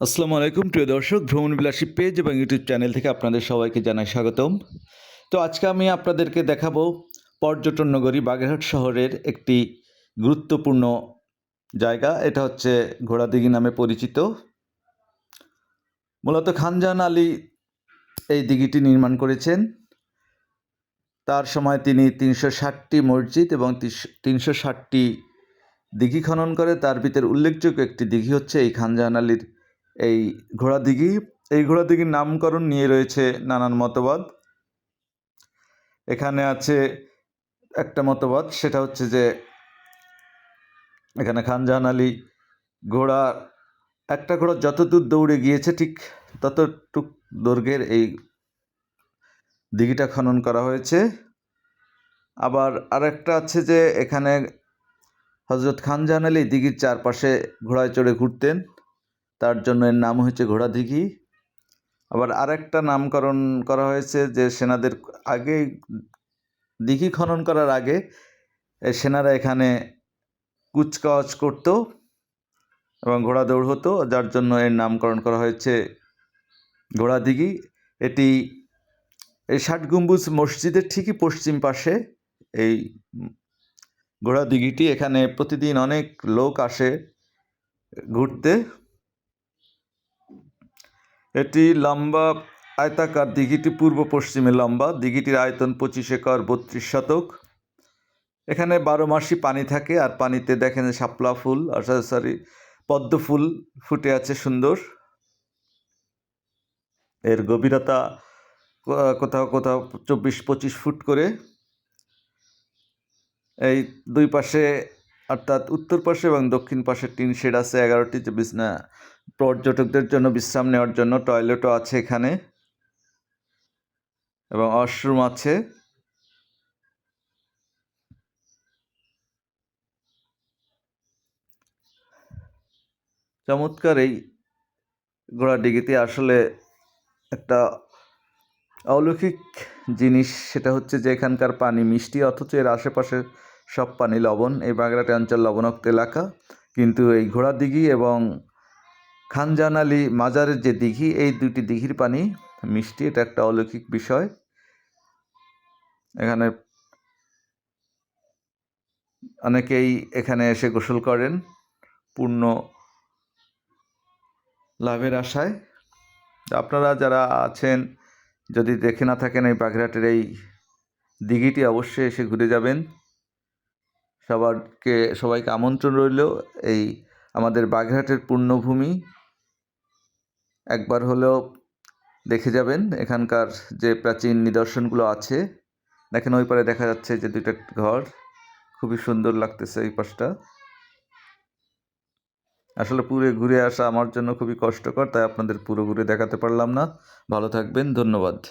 আসসালামু আলাইকুম, প্রিয় দর্শক ভ্রমণবিলাসী পেজ এবং ইউটিউব চ্যানেল থেকে আপনাদের সবাইকে জানাই স্বাগতম। তো আজকে আমি আপনাদেরকে দেখাবো পর্যটন নগরী বাগেরহাট শহরের একটি গুরুত্বপূর্ণ জায়গা। এটা হচ্ছে ঘোড়াদিঘি নামে পরিচিত। মূলত খানজাহান আলী এই দিঘিটি নির্মাণ করেছেন। তার সময় তিনি তিনশো ষাটটি মসজিদ এবং তিনশো ষাটটি দিঘি খনন করে। তার ভিতরে উল্লেখযোগ্য একটি দিঘি হচ্ছে এই খানজাহান আলীর এই ঘোড়া দিঘি, এই ঘোড়া দিঘির নামকরণ নিয়ে রয়েছে নানান মতবাদ। এখানে আছে একটা মতবাদ, সেটা হচ্ছে যে এখানে খানজাহান আলী ঘোড়া, একটা ঘোড়া যত দূর দৌড়ে গিয়েছে ঠিক ততটুক দৈর্ঘ্যের এই দিঘিটা খনন করা হয়েছে। আবার আরেকটা আছে যে এখানে হজরত খানজাহান আলী দিঘির চারপাশে ঘোড়ায় চড়ে ঘুরতেন। তার জন্য এর নাম হয়েছে ঘোড়া দিঘি আবার আরেকটা নামকরণ করা হয়েছে যে সেনাদের আগে দিঘি খনন করার আগে সেনারা এখানে কুচকাওয়াজ করতো এবং ঘোড়া দৌড় হতো, যার জন্য এর নামকরণ করা হয়েছে ঘোড়া দিঘি এটি এই ষাট গম্বুজ মসজিদের ঠিকই পশ্চিম পাশে এই ঘোড়া দিঘিটি এখানে প্রতিদিন অনেক লোক আসে ঘুরতে। এটি লম্বা আয়তাকার দিঘিটি পূর্ব পশ্চিমে লম্বা, দিঘিটির আয়তন পঁচিশ একর, বত্রিশ শতক। এখানে বারো মাসই পানি থাকে আর পানিতে দেখেন শাপলা ফুল সরি, পদ্ম ফুল ফুটে আছে সুন্দর। এর গভীরতা কোথাও কোথাও চব্বিশ পঁচিশ ফুট করে। এই দুই পাশে অর্থাৎ উত্তর পাশে এবং দক্ষিণ পাশে টিন শেড আছে, এগারোটি যে বিছনা পর্যটকদের জন্য বিশ্রাম নেওয়ার জন্য টয়লেটও আছে এখানে। এবং ওয়াশরুম আছে। চমৎকার এই ঘোড়াডিগিতে আসলে একটা অলৌকিক জিনিস। সেটা হচ্ছে যে এখানকার পানি মিষ্টি, অথচ এর আশেপাশে সব পানি লবণ। এই বাগড়াটি অঞ্চল লবণাক্ত এলাকা। কিন্তু এই ঘোড়া দিঘি এবং খানজান আলী মাজারের যে দিঘি, এই দুটি দিঘির পানি মিষ্টি, এটা একটা অলৌকিক বিষয়। এখানে অনেকেই এখানে এসে গোসল করেন পূর্ণ লাভের আশায়। আপনারা যারা আছেন, যদি দেখে না থাকেন এই বাগেরহাটের এই দিঘিটি, অবশ্যই এসে ঘুরে যাবেন। সবারকে, সবাইকে আমন্ত্রণ রইল এই আমাদের বাগেরহাটের পূর্ণভূমি। একবার হলেও দেখে যাবেন এখানকার যে প্রাচীন নিদর্শনগুলো আছে। দেখেন ওই পারে দেখা যাচ্ছে যে দুইটা ঘর। খুবই সুন্দর লাগতেছে এই পাশটা। আসলে পুরে ঘুরে আসা আমার জন্য খুবই কষ্টকর, তাই আপনাদের পুরো ঘুরে দেখাতে পারলাম না। ভালো থাকবেন, ধন্যবাদ।